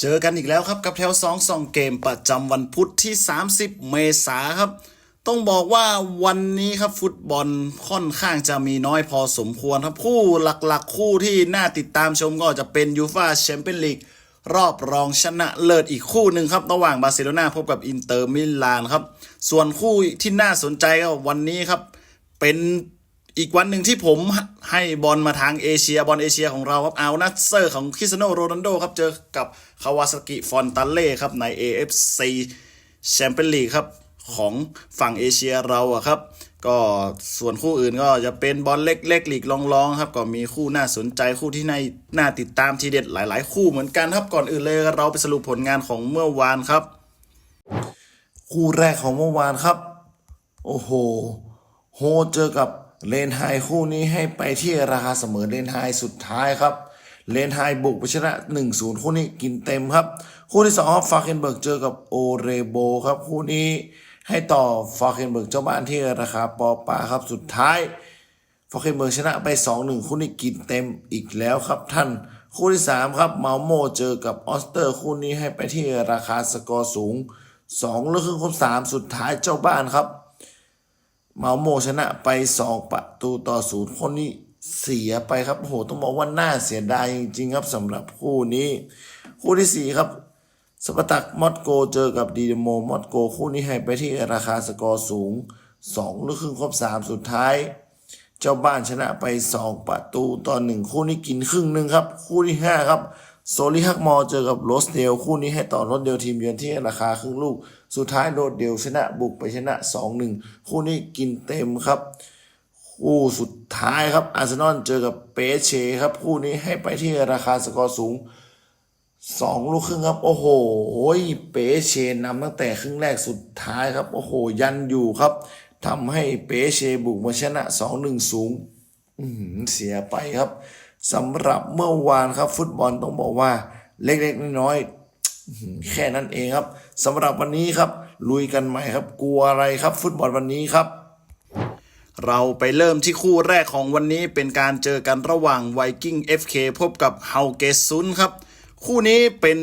เจอกันอีกแล้วครับกับแถว2 2เกมประจำวันพุธที่ 30 เมษาครับ ต้องบอกว่าวันนี้ครับฟุตบอลค่อนข้างจะมีน้อยพอสมควรครับ คู่หลักๆ คู่ที่น่าติดตามชมก็จะเป็นยูฟาแชมเปี้ยนลีกรอบรองชนะเลิศอีกคู่หนึ่งครับ ระหว่างบาร์เซโลนาพบกับอินเตอร์มิลานครับ ส่วนคู่ที่น่าสนใจก็วันนี้ครับ เป็น อีกวันหนึ่งที่ผมให้บอลมาทางเอเชียบอลเอเชียของเราครับเอานัสเซอร์ของคริสโนโรนัลโดครับ เจอกับคาวาซากิฟอนตันเล่ครับใน AFC แชมเปี้ยนลีกครับของฝั่งเอเชียเราอะครับ ก็ส่วนคู่อื่นก็จะเป็นบอลเล็กๆลีกรองๆครับ ก็มีคู่น่าสนใจคู่ที่ในน่าติดตามทีเด็ดหลาย ๆ คู่เหมือนกันครับก่อนอื่นเลยเราไปสรุปผลงานของเมื่อวานครับ คู่แรกของเมื่อวานครับ โอ้โห โฮเจอกับ เลนไฮคู่นี้ให้ไปที่ราคาเสมอเลนไฮสุดท้ายครับ เลนไฮบุกไปชนะ 1-0 คู่นี้กินเต็มครับ คู่ที่2ครับฟาเคนเบิร์กเจอกับโอเรโบครับ คู่นี้ให้ต่อฟาเคนเบิร์กเจ้าบ้านที่ราคาปอปาครับสุดท้ายฟอร์เคนเบิร์กชนะไป 2-1 คู่นี้กินเต็มอีกแล้วครับท่านคู่ที่ 3 ครับเมาโมเจอกับออสเตอร์ คู่นี้ให้ไปที่ราคาสกอร์สูง2ลูกครึ่งครบ3สุดท้ายเจ้าบ้านครับ เมาโมชนะไป2ประตูต่อศูนย์คนนี้เสียไปครับโอ้โหต้องบอกว่าน่าเสียดายจริงๆครับสำหรับคู่นี้ คู่ที่4ครับสปตักมอสโกเจอกับดีเดโมมอสโกคู่นี้ให้ไปที่ราคาสกอร์สูง2ลูกครึ่งครบ3 สุดท้าย เจ้าบ้านชนะไป 2 ประตูต่อ 1 คู่นี้กินครึ่งหนึ่งครับ คู่ที่ 5 ครับ โซลิฮักมอเจอกับโรสเดลคู่นี้ให้ต่อรถเดลทีมเยือนที่ราคาครึ่งลูก สุดท้ายโรดเดลชนะบุกไปชนะ 2-1 คู่นี้กินเต็มครับ คู่สุดท้ายครับอาร์เซนอลเจอกับเปเชครับ คู่นี้ให้ไปที่ราคาสกอร์สูงสองลูกครึ่งครับ โอ้โหเป๋เชนนำตั้งแต่ครึ่งแรกสุดท้ายครับ โอ้โห ยันอยู่ครับทำให้เป๋เชบุกมาชนะสองหนึ่งสูงเสียไปครับสำหรับเมื่อวานครับ ฟุตบอลต้องบอกว่า เล็กๆน้อยๆอื้อหือ แค่นั้นเองครับสำหรับวันนี้ครับ ลุยกันใหม่ครับ กลัวอะไรครับ ฟุตบอลวันนี้ครับ เราไปเริ่มที่คู่แรกของวันนี้เป็นการเจอกันระหว่างไวกิ้ง FK พบกับเฮาเกซุนครับ คู่นี้เป็น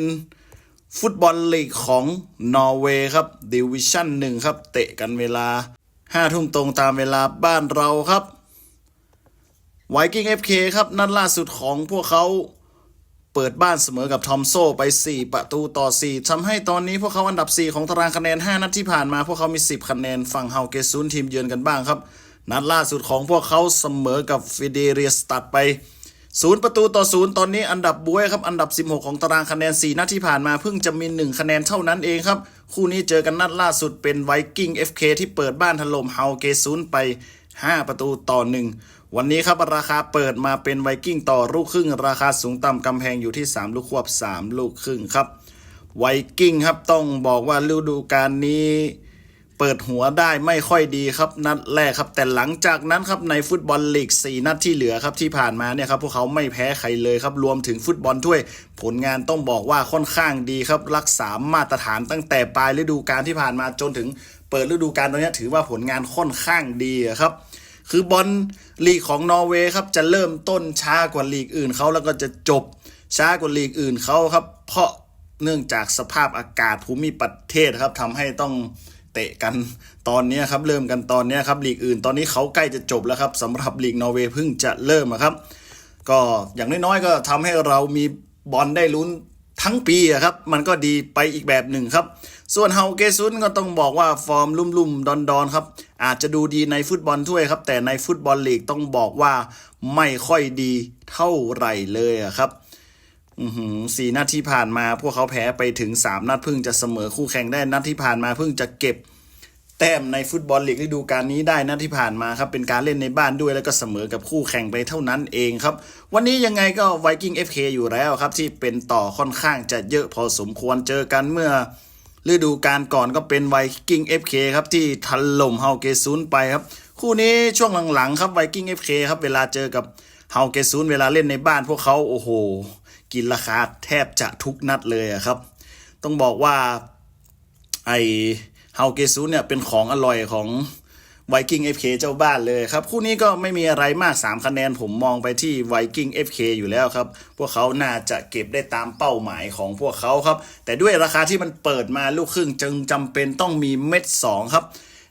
ฟุตบอลลีกของนอร์เวย์ครับดิวิชั่นหนึ่งครับ เตะกันเวลา5ทุ่มตรงตามเวลาบ้านเราครับไวกิ้ง FK ครับ นัดล่าสุดของพวกเขา เปิดบ้านเสมอกับทอมโซไป 4 ประตูต่อ 4ทำให้ตอนนี้พวกเขาอันดับ 4 ของตารางคะแนน 5 นัดที่ผ่านมา พวกเขามี 10 คะแนนฝั่งเฮาเกซุนทีมเยือนกันบ้างครับ นัดล่าสุดของพวกเขาเสมอกับฟิเดเรียสตัดไป 0 ประตูต่อ 0 ตอนนี้อันดับบวยครับอันดับ 16 ของตารางคะแนน 4 นัดที่ผ่านมาเพิ่งจะมี 1 คะแนนเท่านั้นเองครับ คู่นี้เจอกันนัดล่าสุดเป็นไวกิ้ง FK ที่เปิดบ้านถล่มเฮาเกซุนไป 5 ประตูต่อ 1 วันนี้ครับราคาเปิดมาเป็นไวกิ้งต่อลูกครึ่ง ราคาสูงต่ำกำแพงอยู่ที่ 3 ลูกควบ 3 ลูกครึ่งครับไวกิ้งครับต้องบอกว่าฤดูกาลนี้ เปิดหัวได้ไม่ค่อยดีครับนัดแรกครับ แต่หลังจากนั้นครับในฟุตบอลลีก 4 นัดที่เหลือครับที่ผ่านมาเนี่ยครับพวกเขาไม่แพ้ใครเลยครับรวมถึงฟุตบอลถ้วย ผลงานต้องบอกว่าค่อนข้างดีครับรักษามาตรฐานตั้งแต่ปลายฤดูกาลที่ผ่านมาจนถึงเปิดฤดูกาลตอนนี้ถือว่าผลงานค่อนข้างดีครับ คือบอลลีกของนอร์เวย์ครับจะเริ่มต้นช้ากว่าลีกอื่นเขาแล้วก็จะจบช้ากว่าลีกอื่นเขาครับ เพราะเนื่องจากสภาพอากาศภูมิประเทศครับทำให้ต้องเตะกันตอนนี้ครับเริ่มกันตอนนี้ครับลีกอื่น ตอนนี้เขาใกล้จะจบแล้วครับสำหรับลีกนอร์เวย์เพิ่งจะเริ่มครับ ก็อย่างน้อยๆก็ทำให้เรามีบอลได้ลุ้นทั้งปีครับ มันก็ดีไปอีกแบบหนึ่งครับ ส่วนเฮาเกซุนก็ต้องบอกว่าฟอร์มลุ่มๆ ดอนๆ ครับ อาจจะดูดีในฟุตบอลถ้วยครับ แต่ในฟุตบอลลีกต้องบอกว่าไม่ค่อยดีเท่าไหร่เลยครับอือหือสี่นัดที่ผ่านมาพวกเขาแพ้ไปถึง 3 นัดเพิ่งจะเสมอคู่แข่งได้นัดที่ผ่านมาเพิ่งจะเก็บแต้มในฟุตบอลลีกฤดูกาลนี้ได้นัดที่ผ่านมาครับ เป็นการเล่นในบ้านด้วยแล้วก็เสมอกับคู่แข่งไปเท่านั้นเองครับ วันนี้ยังไงก็ไวกิ้ง FK อยู่แล้วครับ ที่เป็นต่อค่อนข้างจะเยอะพอสมควรเจอกันเมื่อ ฤดูกาลก่อนก็เป็นไวกิ้ง FK ครับที่ถล่มเฮาเกซูนไปครับ คู่นี้ช่วงหลังๆครับไวกิ้ง FK ครับเวลาเจอกับเฮาเกซูนเวลาเล่นในบ้านพวกเขาโอ้โห กินราคาแทบจะทุกนัดเลยครับ ต้องบอกว่าไอเฮาเกซูนเนี่ยเป็นของอร่อยของ ไวกิ้ง FK เจ้าบ้านเลยครับ คู่นี้ก็ไม่มีอะไรมาก 3 คะแนนผมมองไปที่ไวกิ้ง FK อยู่แล้วครับ พวกเขาน่าจะเก็บได้ตามเป้าหมายของพวกเขาครับ แต่ด้วยราคาที่มันเปิดมาลูกครึ่งจึงจำเป็นต้องมีเม็ด 2 ครับ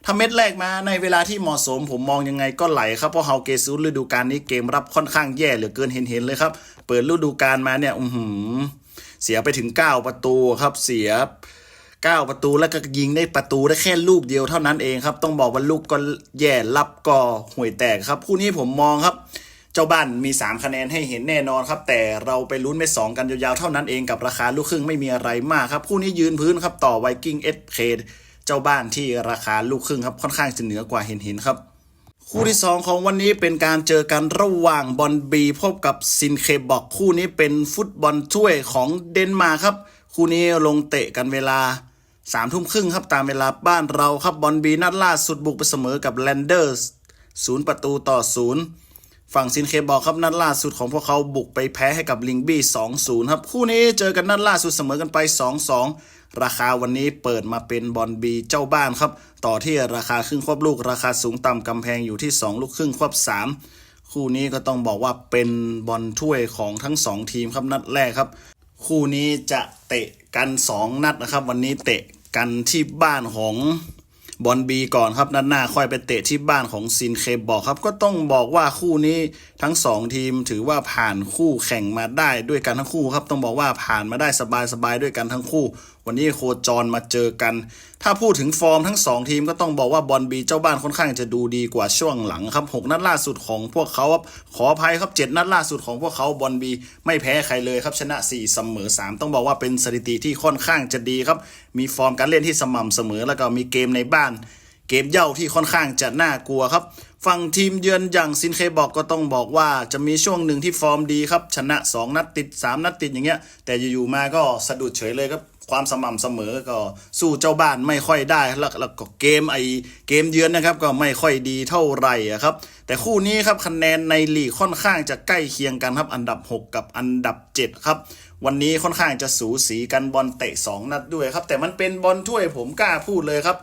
ถ้าเม็ดแรกมาในเวลาที่เหมาะสมผมมองยังไงก็ไหลครับ เพราะเฮาเกซูฤดูกาลนี้เกมรับค่อนข้างแย่เหลือเกินเห็นๆเลยครับ เปิดฤดูกาลมาเนี่ยอือหือเสียไปถึง 9 ประตูครับเสีย 9 ประตูแล้วก็ยิงได้ประตูได้แค่ลูกเดียวเท่านั้นเองครับ ต้องบอกว่าลูกก็แย่รับก็ห่วยแตกครับ คู่นี้ผมมองครับ เจ้าบ้านมี 3 คะแนนให้เห็นแน่นอนครับ แต่เราไปลุ้นไป2กันยาวๆเท่านั้นเองกับราคาลูกครึ่งไม่มีอะไรมากครับคู่นี้ยืนพื้นครับต่อไวกิ้งเอสเคเจ้าบ้านที่ราคาลูกครึ่งครับค่อนข้างจะเหนือกว่าเห็นๆครับคู่ที่ 2 ของวันนี้เป็นการเจอกันระหว่างบอลบีพบกับซินเคบอกคู่นี้เป็นฟุตบอลถ้วยของเดนมาร์กครับ คู่นี้ลงเตะกันเวลา สามทุ่มครึ่งครับตามเวลาบ้านเราครับบอลบีนัดล่าสุดบุกไปเสมอกับแลนเดอร์สศูนย์ประตูต่อศูนย์ฝั่งซินเคบอกครับนัดล่าสุดของพวกเขาบุกไปแพ้ให้กับลิงบี้2-0ครับ คู่นี้เจอกันนัดล่าสุดเสมอกันไป2-2ราคาวันนี้เปิดมาเป็นบอลบีเจ้าบ้านครับ ต่อที่ราคาครึ่งควบลูกราคาสูงต่ำกำแพงอยู่ที่ 2 ลูกครึ่งควบ 3 คู่นี้ก็ต้องบอกว่าเป็นบอลถ้วยของทั้ง 2 ทีมครับนัดแรกครับ คู่นี้จะเตะ กัน 2 นัดนะครับ วันนี้เตะกันที่บ้านของบอลบีก่อนครับนัดหน้าค่อยไปเตะที่บ้านของซินเคบอกครับ ก็ต้องบอกว่าคู่นี้ทั้ง 2 ทีมถือว่าผ่านคู่แข่งมาได้ด้วยกันทั้งคู่ครับ ต้องบอกว่าผ่านมาได้สบายๆด้วยกันทั้งคู่วันนี้โคจรมาเจอกัน ถ้าพูดถึงฟอร์มทั้ง 2 ทีมก็ต้องบอกว่าบอลบีเจ้าบ้านค่อนข้างจะดูดีกว่าช่วงหลังครับหกนัดล่าสุดของพวกเขาครับขออภัยครับเจ็ดนัดล่าสุดของพวกเขาบอลบีไม่แพ้ใครเลยครับชนะ 4 เสมอ 3 ต้องบอกว่าเป็นสถิติที่ค่อนข้างจะดีครับ มีฟอร์มการเล่นที่สม่ำเสมอแล้วก็มีเกมในบ้าน เกมเย่าที่ค่อนข้างจะน่ากลัวครับฝั่งทีมเยือนอย่างซินเคบอกก็ต้องบอกว่าจะมีช่วงหนึ่งที่ฟอร์มดีครับ ชนะ 2 นัดติด 3 นัดติดอย่างเงี้ย แต่อยู่ๆมาก็สะดุดเฉยเลยครับ ความสม่ำเสมอก็สู้เจ้าบ้านไม่ค่อยได้แล้วแล้วก็เกมไอเกมเยือนนะครับ ก็ไม่ค่อยดีเท่าไหร่ครับ แต่คู่นี้ครับคะแนนในลีกค่อนข้างจะใกล้เคียงกันครับอันดับ 6 กับอันดับ 7 ครับ วันนี้ค่อนข้างจะสูสีกันบอลเตะ 2 นัดด้วยครับ แต่มันเป็นบอลถ้วยผมกล้าพูดเลยครับ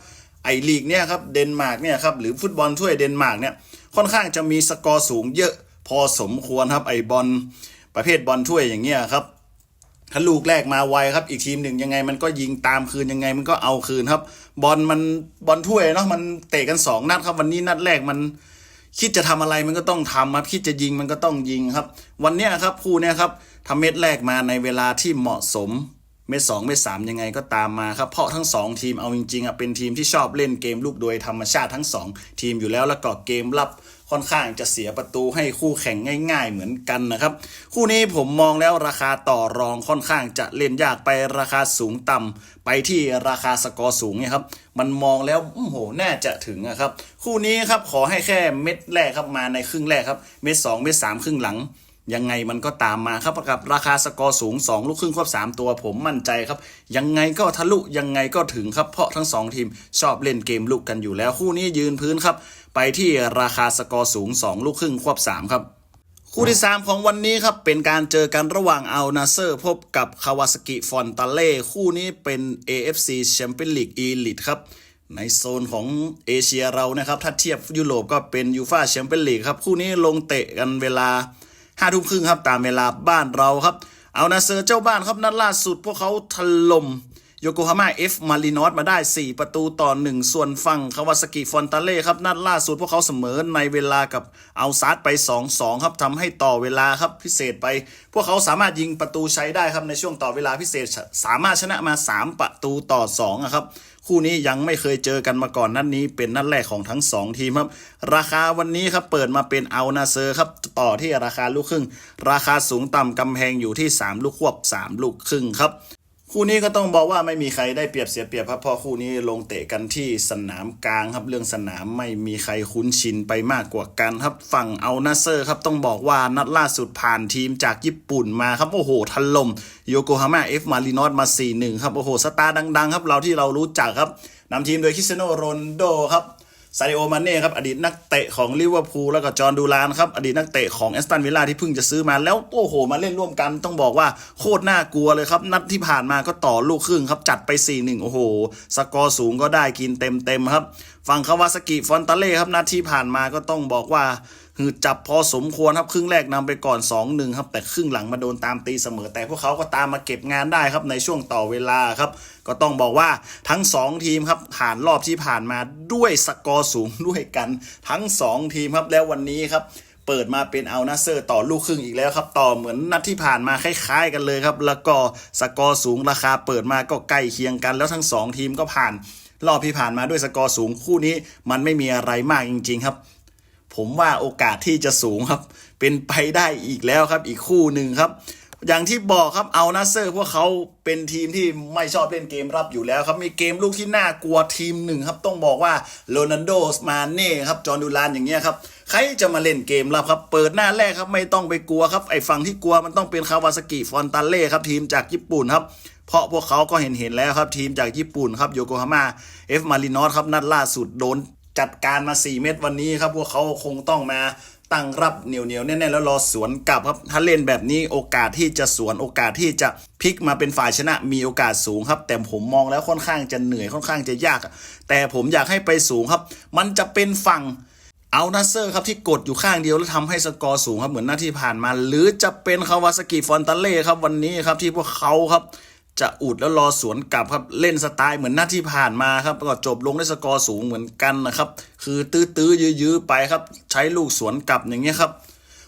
ไอลีกเนี่ยครับเดนมาร์กเนี่ยครับหรือฟุตบอลถ้วยเดนมาร์กเนี่ยค่อนข้างจะมีสกอร์สูงเยอะพอสมควรครับไอบอลประเภทบอลถ้วยอย่างเงี้ยครับ ถ้าลูกแรกมาไวครับ อีกทีมหนึ่งยังไงมันก็ยิงตามคืนยังไงมันก็เอาคืนครับ บอลมันบอลถ้วยเนาะมันเตะกันสองนัดครับ วันนี้นัดแรกมันคิดจะทำอะไรมันก็ต้องทำครับคิดจะยิงมันก็ต้องยิงครับ วันเนี้ยครับคู่เนี้ยครับทำเม็ดแรกมาในเวลาที่เหมาะสม เม็ดสองเม็ดสามยังไงก็ตามมาครับ เพราะทั้งสองทีมเอาจริงๆอะเป็นทีมที่ชอบเล่นเกมลูกโดยธรรมชาติทั้งสองทีมอยู่แล้วแล้วก็เกมรับ ค่อนข้างจะเสียประตูให้คู่แข่งง่าย ๆ เหมือนกันนะครับ คู่นี้ผมมองแล้วราคาต่อรองค่อนข้างจะเล่นยากไปราคาสูงต่ำไปที่ราคาสกอร์สูงเนี่ยครับ มันมองแล้วโอ้โหน่าจะถึงนะครับ คู่นี้ครับขอให้แค่เม็ดแรกครับมาในครึ่งแรกครับ เม็ดสองเม็ดสามครึ่งหลัง ยังไงมันก็ตามมาครับกับราคาสกอร์สูง 2 ลูกครึ่งครบ3 ตัวผมมั่นใจครับ ยังไงก็ทะลุยังไงก็ถึงครับ เพราะทั้ง 2 ทีมชอบเล่นเกมลุกกันอยู่แล้วคู่นี้ยืนพื้นครับ ไปที่ราคาสกอร์สูง 2 ลูกครึ่งควบ 3 ครับคู่ที่ 3 ของวันนี้ครับ เป็นการเจอกันระหว่างอัลนาเซอร์ พบกับคาวาสกิฟอนตาเล่คู่นี้เป็น AFC Champions League Elite ครับในโซนของเอเชียเรานะครับ ถ้าเทียบยุโรปก็เป็นยูฟาแชมเปี้ยนลีกครับ คู่นี้ลงเตะกันเวลา ห้าทุ่มครึ่งครับตามเวลาบ้านเราครับ เอานาเซอร์เจ้าบ้านครับนัดล่าสุด พวกเขาถล่มโยโกฮาม่าเอฟมารินอสมาได้ 4 ประตูต่อ 1 ส่วนฝั่งคาวาสกิฟอนตาเล่ครับนัดล่าสุดพวกเขาเสมอในเวลากับเอาซาร์ไป 2-2 ครับทำให้ต่อเวลาครับพิเศษไป พวกเขาสามารถยิงประตูใช้ได้ครับในช่วงต่อเวลาพิเศษ สามารถชนะมา 3 ประตูต่อ2อะครับ คู่นี้ยังไม่เคยเจอกันมาก่อนนัดนนี้เป็นนัดแรกของทั้ง 2 ทีมครับ ราคาวันนี้ครับเปิดมาเป็นเอานาเซอร์ครับต่อที่ราคาลูกครึ่ง ราคาสูงต่ำกำแพงอยู่ที่ 3 ลูกควบ 3 ลูกครึ่งครับ คู่นี้ก็ต้องบอกว่าไม่มีใครได้เปรียบเสียเปรียบครับเพราะคู่นี้ลงเตะกันที่สนามกลางครับ เรื่องสนามไม่มีใครคุ้นชินไปมากกว่ากันครับ ฝั่งเอานาเซอร์ครับต้องบอกว่านัดล่าสุดผ่านทีมจากญี่ปุ่นมาครับ โอ้โหถล่มโยโกฮาม่าเอฟมารินอสมา 4-1 ครับ โอ้โห สตาร์ดัง ๆ ครับ เราที่เรารู้จักครับนำทีมโดยคริสเตียโนโรนลโดครับ ซาดิโอมาเน่ครับอดีตนักเตะของลิเวอร์พูลแล้วก็จอห์นดูรานครับอดีตนักเตะของแอสตันวิลล่าที่เพิ่งจะซื้อมาแล้วโอ้โหมาเล่นร่วมกันต้องบอกว่าโคตรน่ากลัวเลยครับ นัดที่ผ่านมาก็ต่อลูกครึ่งครับ จัดไป 4-1 โอ้โห สกอร์สูงก็ได้กินเต็มๆครับ ฝั่งคาวาสกิฟอนตาเล่ครับนัดที่ผ่านมาก็ต้องบอกว่า หือจับพอสมควรครับ ครึ่งแรกนำไปก่อน 2-1 ครับ แต่ครึ่งหลังมาโดนตามตีเสมอ แต่พวกเขาก็ตามมาเก็บงานได้ครับในช่วงต่อเวลาครับ ก็ต้องบอกว่าทั้ง 2 ทีมครับผ่านรอบที่ผ่านมาด้วยสกอร์สูงด้วยกันทั้ง 2 ทีมครับแล้ววันนี้ครับเปิดมาเป็นเอานาเซอร์ต่อลูกครึ่งอีกแล้วครับ ต่อเหมือนนัดที่ผ่านมาคล้ายๆกันเลยครับ แล้วก็สกอร์สูงราคาเปิดมาก็ใกล้เคียงกัน แล้วทั้งสองทีมก็ผ่าน รอบที่ผ่านมาด้วยสกอร์สูงคู่นี้ มันไม่มีอะไรมากจริง ๆ ครับ ผมว่าโอกาสที่จะสูงครับ เป็นไปได้อีกแล้วครับ อีกคู่หนึ่งครับ อย่างที่บอกครับเอานาเซอร์พวกเขาเป็นทีมที่ไม่ชอบเล่นเกมรับอยู่แล้วครับ มีเกมลูกที่น่ากลัวทีมหนึ่งครับต้องบอกว่าโรนัลโดมาเน่ครับจอร์ดูรานอย่างเงี้ยครับใครจะมาเล่นเกมรับครับ เปิดหน้าแรกครับไม่ต้องไปกลัวครับไอ้ฝั่งที่กลัวมันต้องเป็นคาวาสกิฟอนตาเล่ครับทีมจากญี่ปุ่นครับเพราะพวกเขาก็เห็นเห็นแล้วครับทีมจากญี่ปุ่นครับโยโกฮาม่าเอฟมารินอสครับนัดล่าสุดโดน จัดการมา 4 เม็ดวันนี้ครับพวกเขาคงต้องมาตั้งรับเหนียวเหนียวๆแน่ๆแล้วรอสวนกลับครับถ้าเล่นแบบนี้โอกาสที่จะสวนโอกาสที่จะพลิกมาเป็นฝ่ายชนะมีโอกาสสูงครับ แต่ผมมองแล้วค่อนข้างจะเหนื่อยค่อนข้างจะยาก แต่ผมอยากให้ไปสูงครับ มันจะเป็นฝั่งเอานาเซอร์ครับที่กดอยู่ข้างเดียวแล้วทำให้สกอร์สูงครับเหมือนหน้าที่ผ่านมา หรือจะเป็นคาวาสกิฟอนตาเล่ครับวันนี้ครับที่พวกเขาครับ จะอุดแล้วรอสวนกลับครับเล่นสไตล์เหมือนหน้าที่ผ่านมาครับก็จบลงด้วยสกอร์สูงเหมือนกันนะครับ คือตื้อๆยื้อๆไปครับ ใช้ลูกสวนกลับอย่างเงี้ยครับ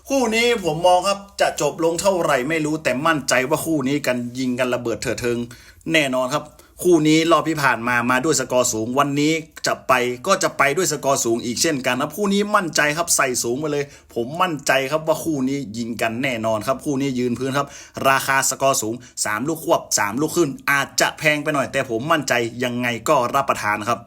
คู่นี้ผมมองครับจะจบลงเท่าไหร่ไม่รู้แต่มั่นใจว่าคู่นี้กันยิงกันระเบิดเถิดเทิง แน่นอนครับ คู่นี้รอบที่ผ่านมามาด้วยสกอร์สูง วันนี้จะไปก็จะไปด้วยสกอร์สูงอีกเช่นกันครับคู่นี้มั่นใจครับใส่สูงมาเลย ผมมั่นใจครับว่าคู่นี้ยิงกันแน่นอนครับ คู่นี้ยืนพื้นครับ ราคาสกอร์สูง 3 ลูกควบ 3 ลูกขึ้น อาจจะแพงไปหน่อย แต่ผมมั่นใจยังไงก็รับประทานครับ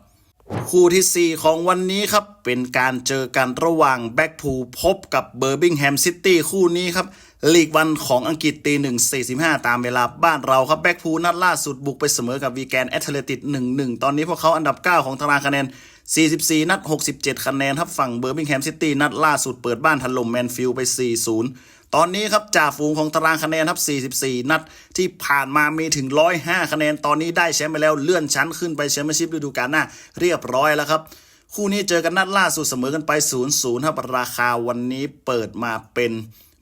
คู่ที่ 4 ของวันนี้ครับ เป็นการเจอกันระหว่างแบ็กพูลพบกับเบอร์บิงแฮมซิตี้คู่นี้ครับ ลีกวันของอังกฤษตีหนึ่งสี่สิบห้าตามเวลาบ้านเราครับแบ็กพูลนัดล่าสุดบุกไปเสมอกับวีแกนแอตเลติกหนึ่งหนึ่งตอนนี้พวกเขาอันดับ9ของตารางคะแนน 44 นัด 67 คะแนนครับฝั่งเบอร์บิงแฮมซิตี้นัดล่าสุดเปิดบ้านถล่มแมนฟิลไป 4-0 ตอนนี้ครับจ่าฝูงของตารางคะแนนครับ 44 นัดที่ผ่านมามีถึง 105 คะแนน ตอนนี้ได้แชมป์ไปแล้วเลื่อนชั้นขึ้นไปแชมเปี้ยนชิพฤดูกาลหน้าเรียบร้อยแล้วครับ คู่นี้เจอกันนัดล่าสุดเสมอกันไป 0-0 ครับราคาวันนี้เปิดมาเป็น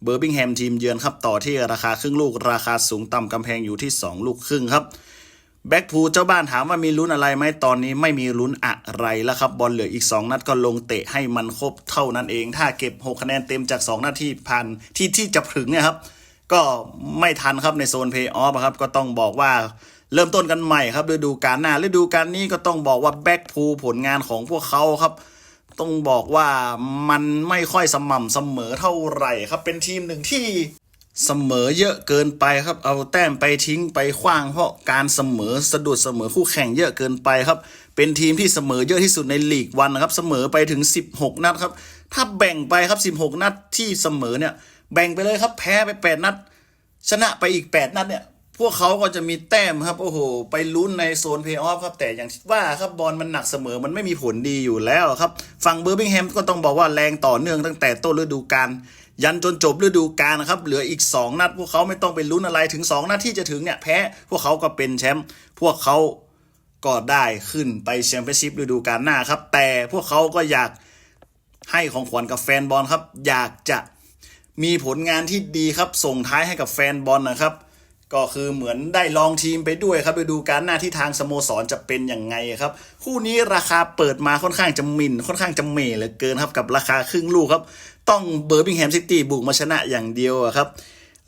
เบอร์บิงแฮมทีมเยือนครับต่อที่ราคาครึ่งลูกราคาสูงต่ำกำแพงอยู่ที่ 2 ลูกครึ่งครับแบ็กพูลเจ้าบ้านถามว่ามีลุ้นอะไรไหมตอนนี้ไม่มีลุ้นอะไรแล้วครับ บอลเหลืออีก 2 นัดก็ลงเตะให้มันครบเท่านั้นเอง ถ้าเก็บ 6 คะแนนเต็มจาก 2 นาทีผ่านที่ที่จะถึงเนี่ยครับ ก็ไม่ทันครับในโซนเพย์ออฟครับ ก็ต้องบอกว่าเริ่มต้นกันใหม่ครับฤดูกาลหน้าฤดูกาลนี้ก็ต้องบอกว่าแบ็กพูลผลงานของพวกเขาครับ ต้องบอกว่ามันไม่ค่อยสม่ำเสมอเท่าไหร่ครับ เป็นทีมหนึ่งที่เสมอเยอะเกินไปครับ เอาแต้มไปทิ้งไปขว้างเพราะการเสมอสะดุดเสมอคู่แข่งเยอะเกินไปครับ เป็นทีมที่เสมอเยอะที่สุดในลีกวันนะครับเสมอไปถึง 16 นัดครับ ถ้าแบ่งไปครับ 16 นัดที่เสมอเนี่ยแบ่งไปเลยครับแพ้ไป 8 นัด ชนะไปอีก 8 นัดเนี่ย พวกเขาก็จะมีแต้มครับ โอ้โห ไปลุ้นในโซนเพย์ออฟครับ แต่อย่างว่าครับบอลมันหนักเสมอมันไม่มีผลดีอยู่แล้วครับ ฝั่งเบอร์บิงแฮมก็ต้องบอกว่าแรงต่อเนื่องตั้งแต่ต้นฤดูกาลยันจนจบฤดูกาลนะครับ เหลืออีก 2 นัด พวกเขาไม่ต้องไปลุ้นอะไรถึง 2 นัดที่จะถึงเนี่ยแพ้ พวกเขาก็เป็นแชมป์พวกเขาก็ได้ขึ้นไปแชมเปี้ยนชิพฤดูกาลหน้าครับ แต่พวกเขาก็อยากให้ของขวัญกับแฟนบอลครับ อยากจะมีผลงานที่ดีครับส่งท้ายให้กับแฟนบอลนะครับ ก็คือเหมือนได้ลองทีมไปด้วยครับไปดูการหน้าที่ทางสโมสรจะเป็นยังไงครับ คู่นี้ราคาเปิดมาค่อนข้างจะมินค่อนข้างจะเมเหลือเกินครับกับราคาครึ่งลูกครับ ต้องเบอร์บิงแฮมซิตี้บุกมาชนะอย่างเดียวครับ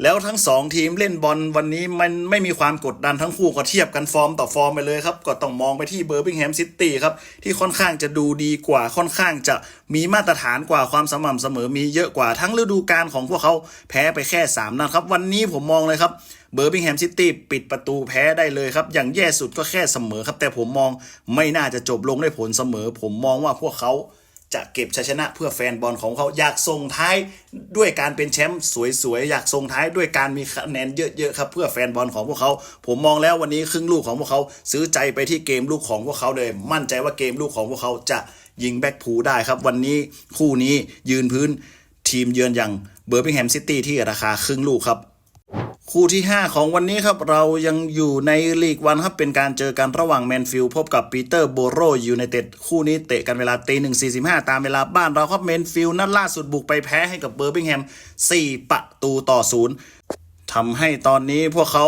แล้วทั้งสองทีมเล่นบอลวันนี้มันไม่มีความกดดันทั้งคู่ก็เทียบกันฟอร์มต่อฟอร์มไปเลยครับ ก็ต้องมองไปที่เบอร์บิงแฮมซิตี้ครับ ที่ค่อนข้างจะดูดีกว่าค่อนข้างจะมีมาตรฐานกว่าความสม่ำเสมอมีเยอะกว่าทั้งฤดูกาลของพวกเขาแพ้ไปแค่ 3นัดครับ วันนี้ผมมองเลยครับ เบอร์บิงแฮมซิตี้ปิดประตูแพ้ได้เลยครับ อย่างแย่สุดก็แค่เสมอครับ แต่ผมมองไม่น่าจะจบลงด้วยผลเสมอ ผมมองว่าพวกเขาจะเก็บชัยชนะเพื่อแฟนบอลของเขาอยากส่งท้ายด้วยการเป็นแชมป์สวยๆ อยากส่งท้ายด้วยการมีคะแนนเยอะๆครับเพื่อแฟนบอลของพวกเขา ผมมองแล้ววันนี้ครึ่งลูกของพวกเขา ซื้อใจไปที่เกมลูกของพวกเขาเลย มั่นใจว่าเกมลูกของพวกเขาจะยิงแบ็กพูได้ครับ วันนี้คู่นี้ยืนพื้นทีมเยือนอย่างเบอร์มิงแฮมซิตี้ที่ราคาครึ่งลูกครับ คู่ที่ 5 ของวันนี้ครับ เรายังอยู่ในลีกวันครับเป็นการเจอกันระหว่างแมนฟิลพบกับปีเตอร์โบโรยูไนเต็ดคู่นี้เตะกันเวลาตีหนึ่งสี่สิบห้าตามเวลาบ้านเราครับแมนฟิลนัดล่าสุดบุกไปแพ้ให้กับเบอร์บิงแฮม4ประตูต่อศูนย์ทำให้ตอนนี้พวกเขา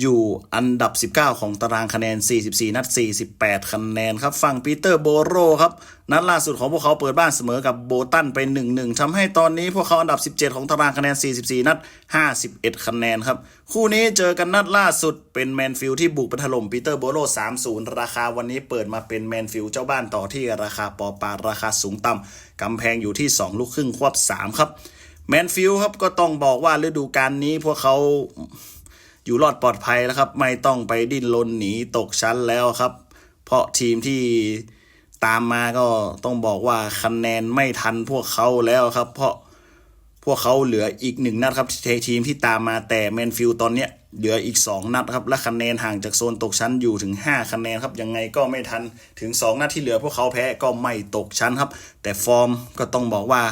อยู่อันดับ 19 ของตารางคะแนน 44 นัด 48 คะแนนครับ ฝั่งปีเตอร์โบโรครับ นัดล่าสุดของพวกเขาเปิดบ้านเสมอกับโบตันไป 1-1ทำให้ตอนนี้พวกเขาอันดับ 17 ของตารางคะแนน 44 นัด 51 คะแนนครับ คู่นี้เจอกันนัดล่าสุดเป็นแมนฟิลที่บุกไปถล่มปีเตอร์โบโร3-0 ราคาวันนี้เปิดมาเป็นแมนฟิลเจ้าบ้านต่อที่ราคาปอปาราคาสูงต่ำกำแพงอยู่ที่ 2 ลูกครึ่งควบ 3 ครับแมนฟิลครับก็ต้องบอกว่าฤดูกาลนี้พวกเขา อยู่รอดปลอดภัยแล้วครับ ไม่ต้องไปดิ้นรนหนีตกชั้นแล้วครับ เพราะทีมที่ตามมาก็ต้องบอกว่าคะแนนไม่ทันพวกเขาแล้วครับ เพราะพวกเขาเหลืออีกหนึ่งนัดครับทีมที่ตามมาแต่แมนฟิลตอนเนี้ยเหลืออีก 2 นัดครับ และคะแนนห่างจากโซนตกชั้นอยู่ถึง 5 คะแนนครับ ยังไงก็ไม่ทันถึง 2 นัดที่เหลือพวกเขาแพ้ก็ไม่ตกชั้นครับ แต่ฟอร์มก็ต้องบอกว่า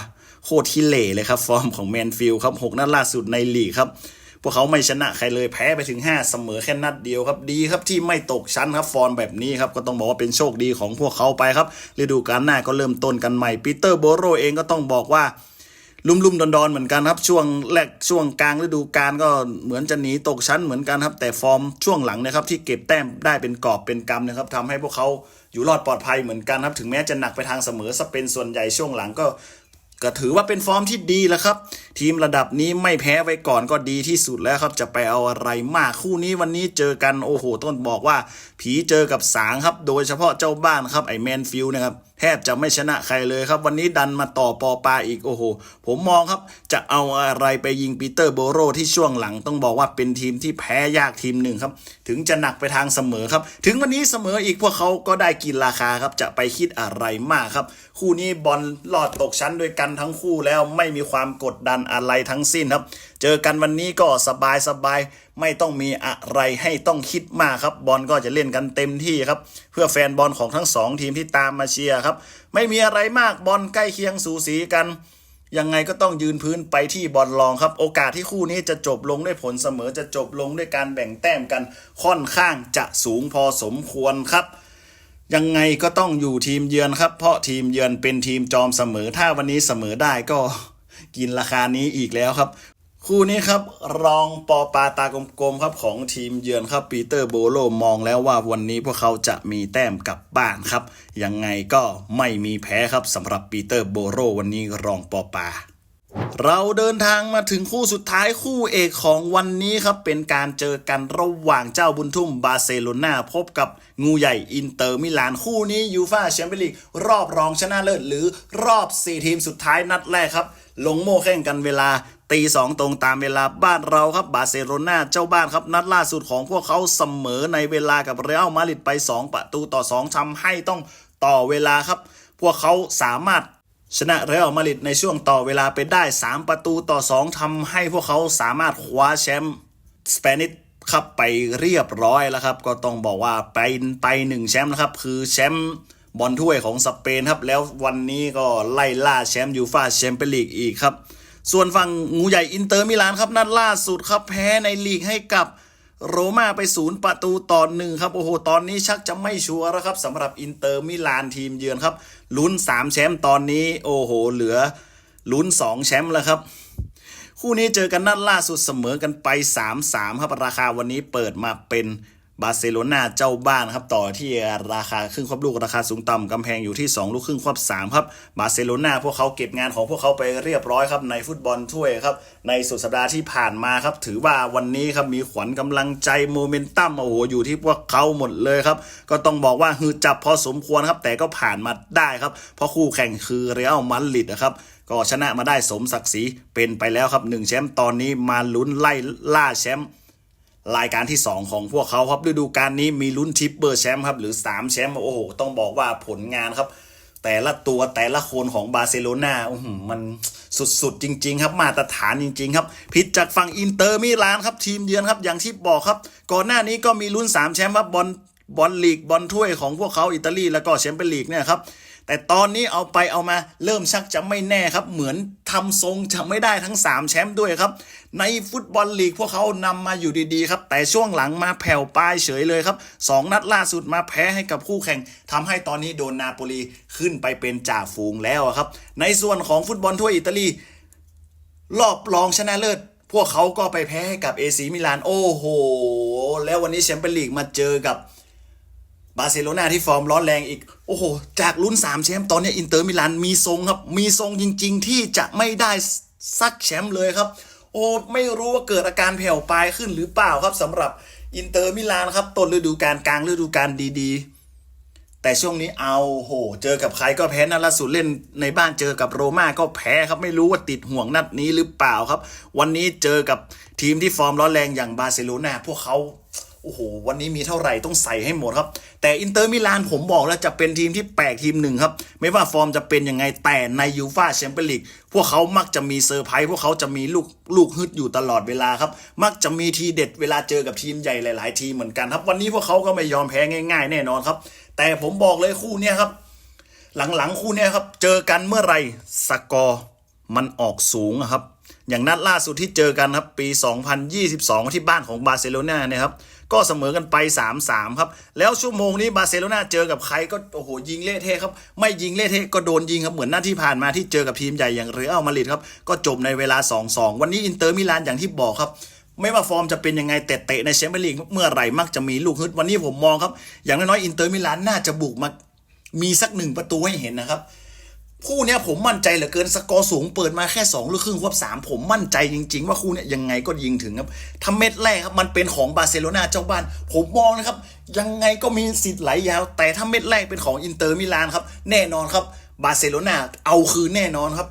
โคตรที่เหล่เลยครับ ฟอร์มของแมนฟิลครับหกนัดล่าสุดในลีกครับ พวกเขาไม่ชนะใครเลยแพ้ไปถึง 5 เสมอแค่นัดเดียวครับดีครับที่ไม่ตกชั้นครับฟอร์มแบบนี้ครับก็ต้องบอกว่าเป็นโชคดีของพวกเขาไปครับฤดูกาลหน้าก็เริ่มต้นกันใหม่ปีเตอร์โบโรเองก็ต้องบอกว่าลุ่มๆดอนๆเหมือนกันครับ ช่วงแรกช่วงกลางฤดูกาลก็เหมือนจะหนีตกชั้นเหมือนกันครับ แต่ฟอร์มช่วงหลังนะครับที่เก็บแต้มได้เป็นกอบเป็นกำนะครับทำให้พวกเขาอยู่รอดปลอดภัยเหมือนกันครับ ถึงแม้จะหนักไปทางเสมอซะเป็นส่วนใหญ่ช่วงหลังก็ ก็ถือว่าเป็นฟอร์มที่ดีแล้วครับ ทีมระดับนี้ไม่แพ้ไว้ก่อนก็ดีที่สุดแล้วครับ จะไปเอาอะไรมากคู่นี้วันนี้เจอกันโอ้โห ต้นบอกว่า ผีเจอกับสางครับ โดยเฉพาะเจ้าบ้านครับไอแมนฟิลนะครับแทบจะไม่ชนะใครเลยครับ วันนี้ดันมาต่อปอปาอีกโอ้โห ผมมองครับ จะเอาอะไรไปยิงปีเตอร์โบโรที่ช่วงหลังต้องบอกว่าเป็นทีมที่แพ้ยากทีมหนึ่งครับ ถึงจะหนักไปทางเสมอครับ ถึงวันนี้เสมออีกพวกเขาก็ได้กินราคาครับ จะไปคิดอะไรมากครับ คู่นี้บอลลอดตกชั้นด้วยกันทั้งคู่แล้วไม่มีความกดดันอะไรทั้งสิ้นครับ เจอกันวันนี้ก็สบายสบายไม่ต้องมีอะไรให้ต้องคิดมากครับ บอลก็จะเล่นกันเต็มที่ครับ เพื่อแฟนบอลของทั้งสองทีมที่ตามมาเชียร์ครับ ไม่มีอะไรมากบอลใกล้เคียงสูสีกันยังไงก็ต้องยืนพื้นไปที่บอลรองครับ โอกาสที่คู่นี้จะจบลงด้วยผลเสมอจะจบลงด้วยการแบ่งแต้มกันค่อนข้างจะสูงพอสมควรครับ ยังไงก็ต้องอยู่ทีมเยือนครับ เพราะทีมเยือนเป็นทีมจอมเสมอถ้าวันนี้เสมอได้ก็กินราคานี้อีกแล้วครับ คู่นี้ครับรองปอปาตากลมๆครับของทีมเยือนครับปีเตอร์โบโลมองแล้วว่าวันนี้พวกเขาจะมีแต้มกลับบ้านครับ ยังไงก็ไม่มีแพ้ครับสำหรับปีเตอร์โบโลวันนี้รองปอปาเราเดินทางมาถึงคู่สุดท้ายคู่เอกของวันนี้ครับ เป็นการเจอกันระหว่างเจ้าบุญทุ่มบาร์เซโลนาพบกับงูใหญ่อินเตอร์มิลานคู่นี้ยูฟาแชมเปี้ยนลีกรอบรองชนะเลิศหรือรอบ 4 ทีมสุดท้ายนัดแรกครับ ลงโม่แข่งกันเวลาตีสองตรงตามเวลาบ้านเราครับบาร์เซโลนาเจ้าบ้านครับนัดล่าสุดของพวกเขาเสมอในเวลากับเรอัลมาดริดไป 2 ประตูต่อ 2ทำให้ต้องต่อเวลาครับ พวกเขาสามารถชนะเรอัลมาดริดในช่วงต่อเวลาไปได้ 3 ประตูต่อ 2ทำให้พวกเขาสามารถคว้าแชมป์สเปนิชครับไปเรียบร้อยแล้วครับ ก็ต้องบอกว่าไปไปหนึ่งแชมป์นะครับคือแชมป์ บอลถ้วยของสเปนครับ แล้ววันนี้ก็ไล่ล่าแชมป์ยูฟาแชมเปี้ยนลีกอีกครับ ส่วนฝั่งงูใหญ่อินเตอร์มิลานครับนัดล่าสุดครับแพ้ในลีกให้กับโรม่าไปศูนย์ประตูต่อหนึ่งครับ โอ้โห ตอนนี้ชักจะไม่ชัวร์แล้วครับสำหรับอินเตอร์มิลานทีมเยือนครับลุ้น 3 แชมป์ตอนนี้ โอ้โห เหลือลุ้น 2 แชมป์แล้วครับ คู่นี้เจอกันนัดล่าสุดเสมอกันไป 3-3 ครับราคาวันนี้เปิดมาเป็น บาร์เซโลนาเจ้าบ้านครับต่อที่ราคาครึ่งควบลูกราคาสูงต่ำกำแพงอยู่ที่ 2 ลูกครึ่งควบ3ครับบาร์เซโลนาพวกเขาเก็บงานของพวกเขาไปเรียบร้อยครับในฟุตบอลถ้วยครับในสุดสัปดาห์ที่ผ่านมาครับถือว่าวันนี้ครับมีขวัญกำลังใจโมเมนตัมโอ้โหอยู่ที่พวกเขาหมดเลยครับก็ต้องบอกว่าฮือจับพอสมควรครับแต่ก็ผ่านมาได้ครับเพราะคู่แข่งคือเรอัลมาดริดนะครับก็ชนะมาได้สมศักดิ์ศรีเป็นไปแล้วครับหนึ่งแชมป์ตอนนี้มาลุ้นไล่ล่าแชมป์ รายการที่ 2 ของพวกเขาครับฤดูกาลนี้มีลุ้นทิปเบอร์แชมป์ครับหรือ 3 แชมป์โอ้โห ต้องบอกว่าผลงานครับ แต่ละตัวแต่ละคนของบาร์เซโลนาอื้อหือมันสุดๆ จริง ๆ ครับมาตรฐานจริง ๆ ครับผิดจากฝั่งอินเตอร์มิลานครับทีมเยือนครับอย่างที่บอกครับ ก่อนหน้านี้ก็มีลุ้น 3 แชมป์ครับบอลบอลลีกบอลถ้วยของพวกเขาอิตาลีแล้วก็แชมเปี้ยนลีกเนี่ยครับ แต่ตอนนี้เอาไปเอามาเริ่มชักจะไม่แน่ครับ เหมือนทำทรงจะไม่ได้ทั้ง 3 แชมป์ด้วยครับ ในฟุตบอลลีกพวกเขานำมาอยู่ดีๆครับ แต่ช่วงหลังมาแผ่วปลายเฉยเลยครับ 2 นัดล่าสุดมาแพ้ให้กับคู่แข่งทำให้ตอนนี้โดนนาโปลีขึ้นไปเป็นจ่าฝูงแล้วครับ ในส่วนของฟุตบอลทั่วอิตาลี รอบรองชนะเลิศพวกเขาก็ไปแพ้ให้กับเอซีมิลานโอ้โห แล้ววันนี้แชมเปี้ยนลีกมาเจอกับ บาร์เซโลนาที่ฟอร์มร้อนแรงอีก โอ้โห จากลุ้น3แชมป์ตอนนี้อินเตอร์มิลานมีทรงครับ มีทรงจริง ๆ ที่จะไม่ได้สักแชมป์เลยครับ โอ้ไม่รู้ว่าเกิดอาการแผ่วปลายขึ้นหรือเปล่าครับสำหรับอินเตอร์มิลานครับต้นฤดูกาลกลางฤดูกาลดีๆ แต่ช่วงนี้เอาโห เจอกับใครก็แพ้นัดล่าสุดเล่นในบ้านเจอกับโรม่าก็แพ้ครับไม่รู้ว่าติดห่วงนัดนี้หรือเปล่าครับ วันนี้เจอกับทีมที่ฟอร์มร้อนแรงอย่างบาร์เซโลนาพวกเขา โอ้โหวันนี้มีเท่าไหร่ต้องใส่ให้หมดครับ แต่อินเตอร์มิลานผมบอกแล้วจะเป็นทีมที่แปลกทีมหนึ่งครับ ไม่ว่าฟอร์มจะเป็นยังไงแต่ในยูฟาแชมเปี้ยนลีกพวกเขามักจะมีเซอร์ไพรส์พวกเขาจะมีลูกลูกฮึดอยู่ตลอดเวลาครับ มักจะมีทีเด็ดเวลาเจอกับทีมใหญ่หลาย ๆ ทีมเหมือนกันครับ วันนี้พวกเขาก็ไม่ยอมแพ้ง่าย ๆ แน่นอนครับ แต่ผมบอกเลยคู่เนี้ยครับ หลังๆคู่เนี้ยครับเจอกันเมื่อไหรสกอร์มันออกสูงครับ อย่างนัดล่าสุดที่เจอกันครับปี 2022 ที่บ้านของบาร์เซโลนาเนี่ยครับ ก็เสมอกันไป 3-3 ครับ แล้วชั่วโมงนี้บาร์เซโลนาเจอกับใครก็โอ้โหยิงเละเทะครับ ไม่ยิงเละเทะก็โดนยิงครับเหมือนหน้าที่ผ่านมาที่เจอกับทีมใหญ่อย่างเรอัลมาดริดครับก็จบในเวลา 2-2 วันนี้อินเตอร์มิลานอย่างที่บอกครับไม่ว่าฟอร์มจะเป็นยังไงแต่เตะในแชมเปี้ยนลีกเมื่อไหร่มักจะมีลูกฮึดวันนี้ผมมองครับ อย่างน้อยๆอินเตอร์มิลานน่าจะบุกมามีสักหนึ่งประตูให้เห็นนะครับ คู่เนี้ยผมมั่นใจเหลือเกินสกอร์สูงเปิดมาแค่2ลูกครึ่งควบ3ผมมั่นใจจริง ๆ ว่าคู่เนี้ยยังไงก็ยิงถึงครับถ้าเม็ดแรกครับมันเป็นของบาร์เซโลนาเจ้าบ้าน ผมมองนะครับ ยังไงก็มีสิทธิ์ไหลยาว แต่ถ้าเม็ดแรกเป็นของอินเตอร์มิลานครับ แน่นอนครับบาร์เซโลนาเอาคืนแน่นอนครับ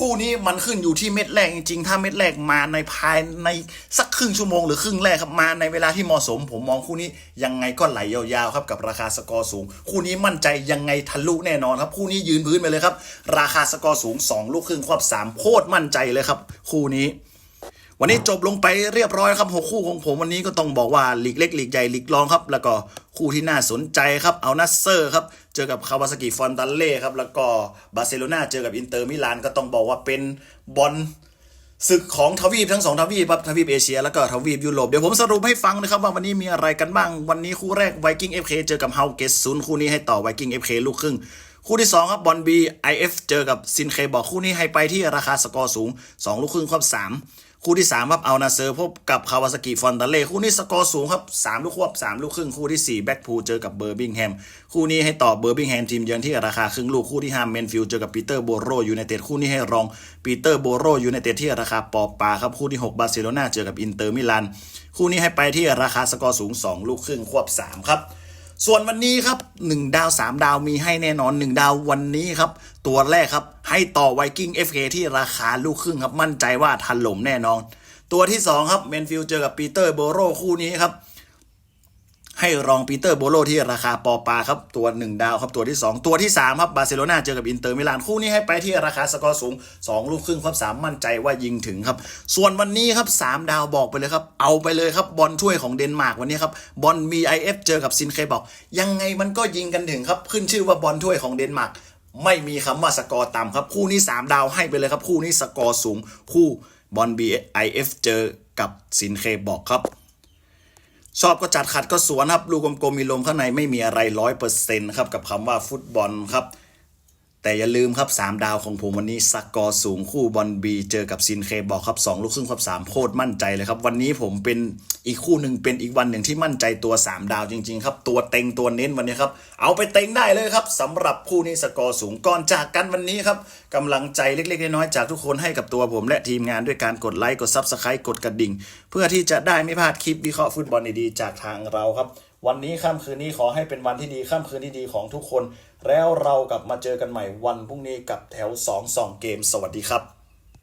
คู่นี้มันขึ้นอยู่ที่เม็ดแรกจริงๆ ถ้าเม็ดแรกมาในภายในสักครึ่งชั่วโมงหรือครึ่งแรกครับมาในเวลาที่เหมาะสม ผมมองคู่นี้ยังไงก็ไหลยาวๆครับกับราคาสกอร์สูง คู่นี้มั่นใจยังไงทะลุแน่นอนครับ คู่นี้ยืนพื้นไปเลยครับ ราคาสกอร์สูง 2 ลูกครึ่งควบ3โคตรมั่นใจเลยครับ คู่นี้วันนี้จบลงไปเรียบร้อยครับหกคู่ของผมวันนี้ก็ต้องบอกว่าหลีกเล็กหลีกใหญ่หลีกรองครับ แล้วก็ คู่ที่น่าสนใจครับเอานัสเซอร์ครับเจอกับคาวาซากิฟอนตันเล่ครับแล้วก็บาร์เซโลนาเจอกับอินเตอร์มิลานก็ต้องบอกว่าเป็นบอลศึกของทวีปทั้งสองทวีปครับทวีปเอเชีย แล้วก็ทวีปยุโรป เดี๋ยวผมสรุปให้ฟังนะครับว่าวันนี้มีอะไรกันบ้าง วันนี้คู่แรกไวกิ้งเอฟเคเจอกับเฮาเกสซุนคู่นี้ให้ต่อไวกิ้งเอฟเคลูกครึ่ง คู่ที่ 2 ครับบอลบีไอเอฟเจอกับซินเคบอกคู่นี้ให้ไปที่ราคาสกอร์สูง 2 ลูกครึ่งครับ3 คู่ที่ 3 ครับเอานาเซอร์พบกับคาวาซากิฟอนตาเล่คู่นี้สกอร์สูงครับ 3 ลูกควบ 3 ลูกครึ่ง คู่ที่ 4 แบ็กพูลเจอกับเบอร์บิงแฮม คู่นี้ให้ต่อเบอร์บิงแฮมทีมเยือนที่ราคาครึ่งลูก คู่ที่ 5 เมนฟิลด์เจอกับปีเตอร์โบโรยูไนเต็ดคู่นี้ให้รองปีเตอร์โบโรยูไนเต็ดที่ราคาปอปาครับ คู่ที่ 6 บาร์เซโลนาเจอกับอินเตอร์มิลานคู่นี้ให้ไปที่ราคาสกอร์สูง 2 ลูกครึ่งควบ 3 ครับ ส่วนวันนี้ครับ 1 ดาว 3 ดาวมีให้แน่นอน 1 ดาววันนี้ครับ ตัวแรกครับ ให้ต่อไวกิ้ง FK ที่ราคาลูกครึ่งครับ มั่นใจว่าทันล่มแน่นอน ตัวที่ 2 ครับเมนฟิลเจอกับปีเตอร์โบโรคู่นี้ครับ ให้รองปีเตอร์โบโลที่ราคาปอปาครับตัว 1 ดาวครับตัวที่ 2 ตัวที่ 3 ครับบาร์เซโลนาเจอกับอินเตอร์มิลานคู่นี้ให้ไปที่ราคาสกอร์สูง 2 ลูกครึ่งครับ3มั่นใจว่ายิงถึงครับ ส่วนวันนี้ครับ 3 ดาวบอกไปเลยครับ เอาไปเลยครับบอลถ้วยของเดนมาร์กวันนี้ครับบอล BIF เจอกับซินเคบอก ยังไงมันก็ยิงกันถึงครับขึ้นชื่อว่าบอลถ้วยของเดนมาร์กไม่มีคำว่าสกอร์ต่ำครับคู่นี้ 3 ดาวให้ไปเลยครับคู่นี้สกอร์สูง คู่บอล BIF เจอกับซินเคบอกครับ ชอบก็จัดขัดก็สวนครับลูกกลมๆมีลมข้างในไม่มีอะไรร้อยเปอร์เซ็นต์ครับกับคำว่าฟุตบอลครับ แต่อย่าลืมครับ 3 ดาวของผมวันนี้สกอร์สูงคู่บอลบีเจอกับซินเคบอกครับ 2 ลูกครึ่งครับ 3 โคตรมั่นใจเลยครับ วันนี้ผมเป็นอีกคู่หนึ่งเป็นอีกวันหนึ่งที่มั่นใจตัว 3 ดาวจริง ๆ ครับ ตัวเต็งตัวเน้นวันนี้ครับ เอาไปเต็งได้เลยครับสำหรับคู่นี้สกอร์สูงก่อนจากกันวันนี้ครับกำลังใจเล็กๆน้อยๆจากทุกคนให้กับตัวผม และทีมงานด้วยการกดไลค์กดซับสไครต์กดกระดิ่ง เพื่อที่จะได้ไม่พลาดคลิปวิเคราะห์ฟุตบอลดีๆจากทางเราครับ วันนี้ค่ำคืนนี้ขอให้เป็นวันที่ดีค่ำคืนที่ดีของทุกคน แล้วเรากลับมาเจอกันใหม่วันพรุ่งนี้กับแถว 2 2 เกม สวัสดีครับ